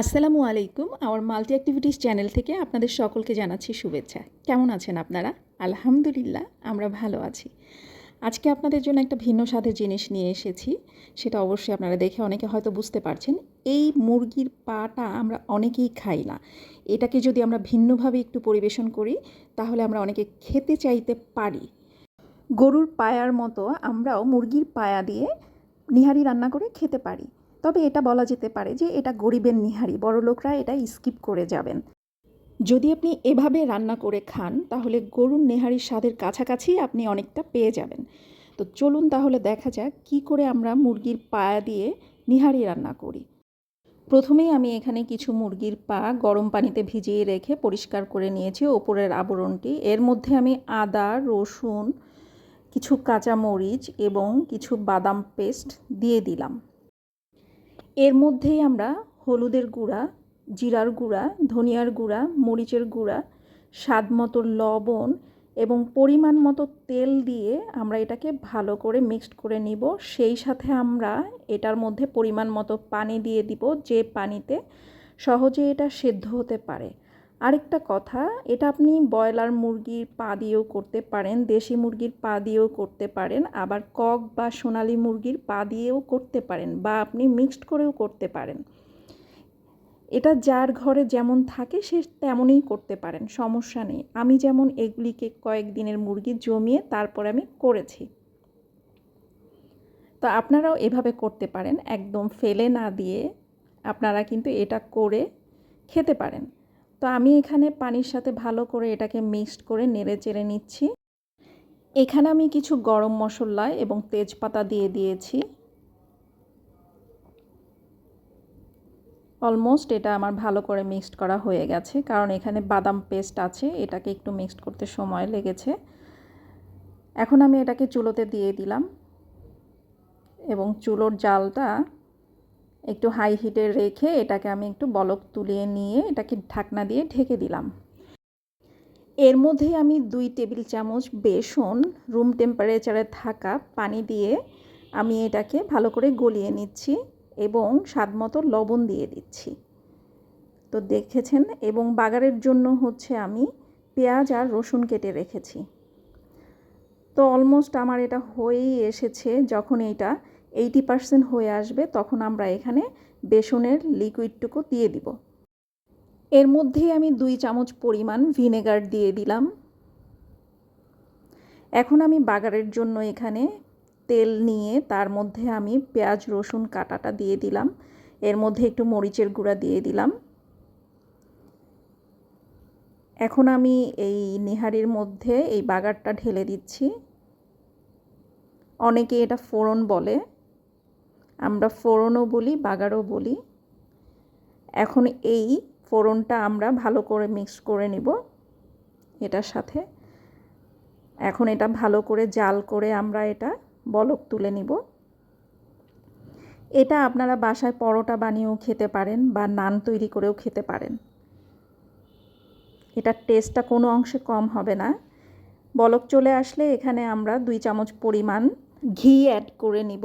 আসসালামু আলাইকুম আমার মাল্টি অ্যাক্টিভিটিস চ্যানেল থেকে আপনাদের সকলকে জানাচ্ছি শুভেচ্ছা। কেমন আছেন আপনারা? আলহামদুলিল্লাহ, আমরা ভালো আছি। আজকে আপনাদের জন্য একটা ভিন্ন স্বাদের জিনিস নিয়ে এসেছি, সেটা অবশ্যই আপনারা দেখে অনেকে হয়তো বুঝতে পারছেন। এই মুরগির পাটা আমরা অনেকেই খাই না। এটাকে যদি আমরা ভিন্নভাবে একটু পরিবেশন করি, তাহলে আমরা অনেকে খেতে চাইতে পারি। গরুর পায়ার মতো আমরাও মুরগির পায়া দিয়ে নিহারি রান্না করে খেতে পারি। তবে এটা বলা যেতে পারে যে এটা গরিবের নিহারি, বড় লোকরা এটা স্কিপ করে যাবেন। যদি আপনি এভাবে রান্না করে খান, তাহলে গরুর নেহারির স্বাদের কাছাকাছি আপনি অনেকটা পেয়ে যাবেন। তো চলুন তাহলে দেখা যাক কি করে আমরা মুরগির পায়া দিয়ে নিহারি রান্না করি। প্রথমেই আমি এখানে কিছু মুরগির পা গরম পানিতে ভিজিয়ে রেখে পরিষ্কার করে নিয়েছি ওপরের আবরণটি। এর মধ্যে আমি আদা, রসুন, কিছু কাঁচা মরিচ এবং কিছু বাদাম পেস্ট দিয়ে দিলাম। এর মধ্যেই আমরা হলুদের গুঁড়া, জিরার গুঁড়া, ধনিয়ার গুঁড়া, মরিচের গুঁড়া, স্বাদ মতো লবণ এবং পরিমাণ মতো তেল দিয়ে আমরা এটাকে ভালো করে মিক্সড করে নিব। সেই সাথে আমরা এটার মধ্যে পরিমাণ মতো পানি দিয়ে দিব, যে পানিতে সহজে এটা সেদ্ধ হতে পারে। আরেকটা কথা, এটা আপনি ব্রয়লার মুরগির পা দিয়েও করতে পারেন, দেশি মুরগির পা দিয়েও করতে পারেন, আবার কক বা সোনালি মুরগির পা দিয়েও করতে পারেন বা আপনি মিক্সড করেও করতে পারেন। এটা যার ঘরে যেমন থাকে, সে তেমনই করতে পারেন, সমস্যা নেই। আমি যেমন এগুলিকে কয়েকদিনের মুরগি জমিয়ে তারপর আমি করেছি। তো আপনারাও এভাবে করতে পারেন, একদম ফেলে না দিয়ে আপনারা কিন্তু এটা করে খেতে পারেন। তো আমি এখানে পানির সাথে ভালো করে এটাকে মিক্সড করে নেড়ে চেড়ে নিচ্ছি। এখানে আমি কিছু গরম মশলা এবং তেজপাতা দিয়ে দিয়েছি। অলমোস্ট এটা আমার ভালো করে মিক্সড করা হয়ে গেছে, কারণ এখানে বাদাম পেস্ট আছে, এটাকে একটু মিক্সড করতে সময় লেগেছে। এখন আমি এটাকে চুলোতে দিয়ে দিলাম এবং চুলোর জালটা একটু হাই হিটে রেখে এটাকে আমি একটু বলক তুলিয়ে নিয়ে এটাকে ঢাকনা দিয়ে ঢেকে দিলাম। এর মধ্যে আমি দুই টেবিল চামচ বেসন রুম টেম্পারেচারে থাকা পানি দিয়ে আমি এটাকে ভালো করে গলিয়ে নিচ্ছি এবং স্বাদমতো লবণ দিয়ে দিচ্ছি। তো দেখেছেন? এবং বাগারের জন্য হচ্ছে আমি পেঁয়াজ আর রসুন কেটে রেখেছি। তো অলমোস্ট আমার এটা হয়েই এসেছে যখন এটা এইটি পার্সেন্ট হয়ে আসবে, তখন আমরা এখানে বেসনের লিকুইডটুকু দিয়ে দিব। এর মধ্যেই আমি দুই চামচ পরিমাণ ভিনেগার দিয়ে দিলাম। এখন আমি বাগারের জন্য এখানে তেল নিয়ে তার মধ্যে আমি পেঁয়াজ, রসুন কাটাটা দিয়ে দিলাম। এর মধ্যে একটু মরিচের গুঁড়া দিয়ে দিলাম। এখন আমি এই নেহারির মধ্যে এই বাগারটা ঢেলে দিচ্ছি। অনেকে এটা ফোড়ন বলে। আমরা ফোড়নও বলি, বাগারও বলি। এখন এই ফোড়নটা আমরা ভালো করে মিক্স করে নিব এটার সাথে। এখন এটা ভালো করে জাল করে আমরা এটা বলক তুলে নিব। এটা আপনারা বাসায় পরোটা বানিয়েও খেতে পারেন বা নান তৈরি করেও খেতে পারেন। এটার টেস্টটা কোনো অংশে কম হবে না। বলক চলে আসলে এখানে আমরা দুই চামচ পরিমাণ ঘি অ্যাড করে নিব।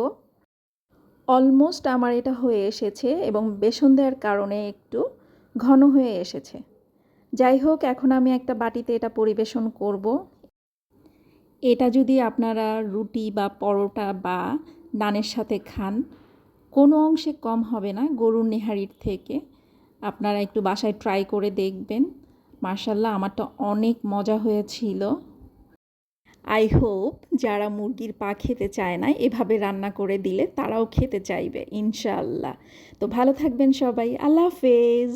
অলমোস্ট আমার এটা হয়ে এসেছে এবং বেসন দেওয়ার কারণে একটু ঘন হয়ে এসেছে। যাই হোক, এখন আমি একটা বাটিতে এটা পরিবেশন করব। এটা যদি আপনারা রুটি বা পরোটা বা নানের সাথে খান, কোনো অংশে কম হবে না, গরুর নেহারির থেকে। আপনারা একটু বাসায় ট্রাই করে দেখবেন। মার্শাল্লাহ আমারটা অনেক মজা হয়েছিল। আই হোপ যারা মুরগির পা খেতে চায় না, এভাবে রান্না করে দিলে তারাও খেতে চাইবে ইনশাল্লাহ তো ভালো থাকবেন সবাই, আল্লাহ হাফেজ।